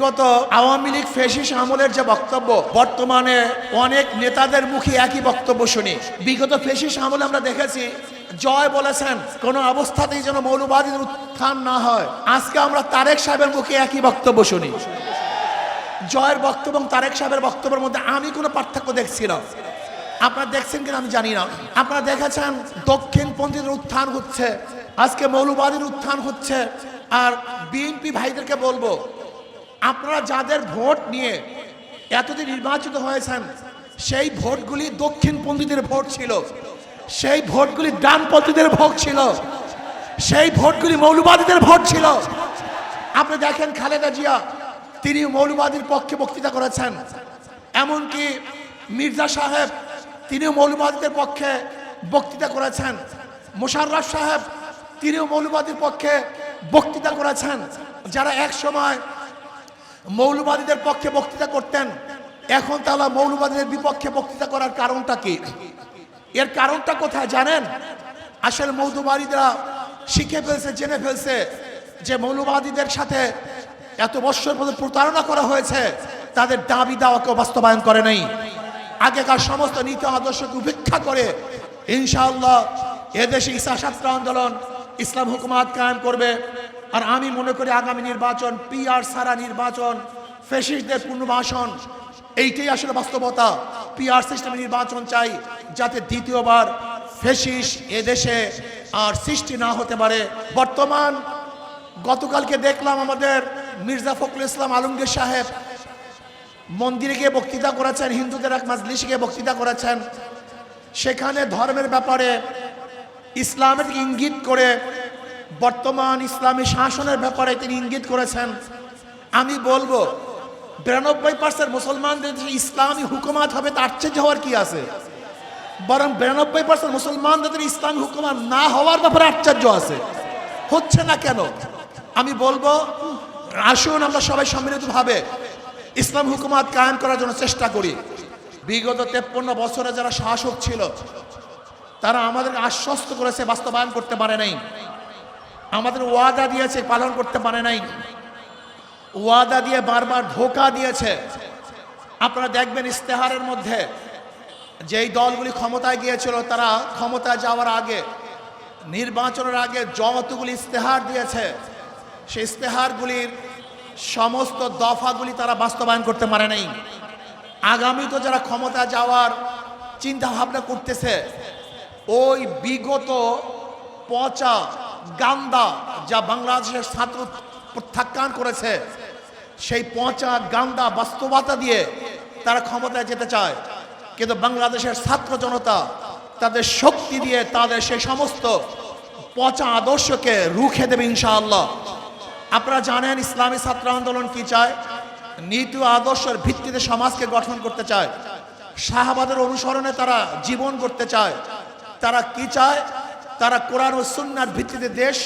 বিগত আওয়ামী লীগ ফেসিস আমলের যে বক্তব্য, বর্তমানে অনেক নেতাদের মুখে একই বক্তব্য শুনি। বিগত ফেসিস আমলে আমরা দেখেছি, জয় বলেছেন, কোন অবস্থাতেই যেন মৌলবাদীদের উত্থান না হয়। আজকে আমরা তারেক সাহেবের মুখে একই বক্তব্য শুনি। জয়ের বক্তব্য এবং তারেক সাহেবের বক্তব্যের মধ্যে আমি কোনো পার্থক্য দেখছি না। আপনারা দেখছেন কিনা আমি জানি না। আপনারা দেখেছেন, দক্ষিণপন্থীদের উত্থান হচ্ছে, আজকে মৌলবাদীর উত্থান হচ্ছে, আর বিএনপি ভাইদেরকে বলব আপনারা যাদের ভোট নিয়ে এতদিন নির্বাচিত হয়েছেন, সেই ভোটগুলি দক্ষিণপন্থীদের ভোট ছিল, সেই ভোটগুলি ডানপন্থীদের ভোট ছিল, সেই ভোটগুলি মৌলবাদীদের ভোট ছিল। আপনি দেখেন খালেদা জিয়া তিনি মৌলবাদীর পক্ষে বক্তৃতা করেছেন। এমনকি মির্জা সাহেব, তিনিও মৌলবাদীদের পক্ষে বক্তৃতা করেছেন। মোশাররফ সাহেব, তিনিও মৌলবাদীর পক্ষে বক্তৃতা করেছেন। যারা এক সময় মৌলবাদীদের পক্ষে বক্তৃতা করতেন। এখন তারা মৌলবাদীদের বিপক্ষে বক্তৃতা করার কারণটা কি? এর কারণটা কোথায় জানেন? আসলে মৌলবাদীরা শিখে ফেলছে, জেনে ফেলছে যে মৌলবাদীদের সাথে এত বৎসর পর্যন্ত প্রতারণা করা হয়েছে, তাদের দাবি দাওয়াকে বাস্তবায়ন করে নাই। আগেকার সমস্ত নীতি আদর্শকে উপেক্ষা করে ইনশাআল্লাহ এদেশে ইসা ছাত্র আন্দোলন, ইসলাম হুকুমাত কায়েম করবে। আর আমি মনে করি আগামী নির্বাচন পিআর সারা নির্বাচন ফেসিসদের পুনর্বাসন এইটাই আসলে বাস্তবতা। পিআর সিস্টেমে নির্বাচন চাই যাতে দ্বিতীয়বার ফেসিস এদেশে আর সৃষ্টি না হতে পারে। বর্তমান গতকালকে দেখলাম আমাদের মির্জা ফখরুল ইসলাম আলমগীর সাহেব মন্দিরে গিয়ে বক্তৃতা করেছেন, হিন্দুদের এক মাজলিসে গিয়ে বক্তৃতা করেছেন। সেখানে ধর্মের ব্যাপারে ইসলামের ইঙ্গিত করে বর্তমান ইসলামী শাসনের ব্যাপারে তিনি ইঙ্গিত করেছেন। আমি বলব, বিরানব্বই পার্সেন্ট মুসলমানদের দেশে ইসলামী হুকুমাত হবে তার চেয়ে হওয়ার কি আছে? বরং বিরানব্বই পার্সেন্ট মুসলমানদের ইসলামী হুকুমাত না হওয়ার ব্যাপারে আশ্চর্য আছে। হচ্ছে না কেন? আমি বলব, আসুন আমরা সবাই সম্মিলিতভাবে ইসলাম হুকুমাত কায়েম করার জন্য চেষ্টা করি। বিগত তেপ্পন্ন বছরে যারা শাসক ছিল, তারা আমাদেরকে আশ্বস্ত করেছে, বাস্তবায়ন করতে পারে নাই। আমাদের ওয়াদা দিয়েছে, পালন করতে পারে নাই। ওয়াদা দিয়ে বারবার ধোকা দিয়েছে। আপনারা দেখবেন ইস্তেহারের মধ্যে, যেই দলগুলি ক্ষমতায় গিয়েছিল, তারা ক্ষমতায় যাওয়ার আগে, নির্বাচনের আগে যতগুলি ইস্তেহার দিয়েছে, সেই ইস্তেহারগুলির সমস্ত দফাগুলি তারা বাস্তবায়ন করতে পারে নাই। আগামী তো যারা ক্ষমতা যাওয়ার চিন্তা ভাবনা করতেছে, ওই বিগত পচা গান্দা যা বাংলাদেশের ছাত্র প্রত্যাখ্যান করেছে, সেই পচা গান্দা বাস্তবতা দিয়ে তারা ক্ষমতায় যেতে চায়। কিন্তু বাংলাদেশের ছাত্র জনতা তাদের শক্তি দিয়ে তাদের সেই সমস্ত পচা আদর্শকে রুখে দেবে ইনশাআল্লাহ। আপনারা জানেন ইসলামী ছাত্র আন্দোলন কি চায়? নীতি আদর্শের ভিত্তিতে সমাজকে গঠন করতে চায়। শাহবাদের অনুসরণে তারা জীবন করতে চায়। তারা কি চায়? তারা কোরআন ও সুন্নার ভিত্তিতে দেশ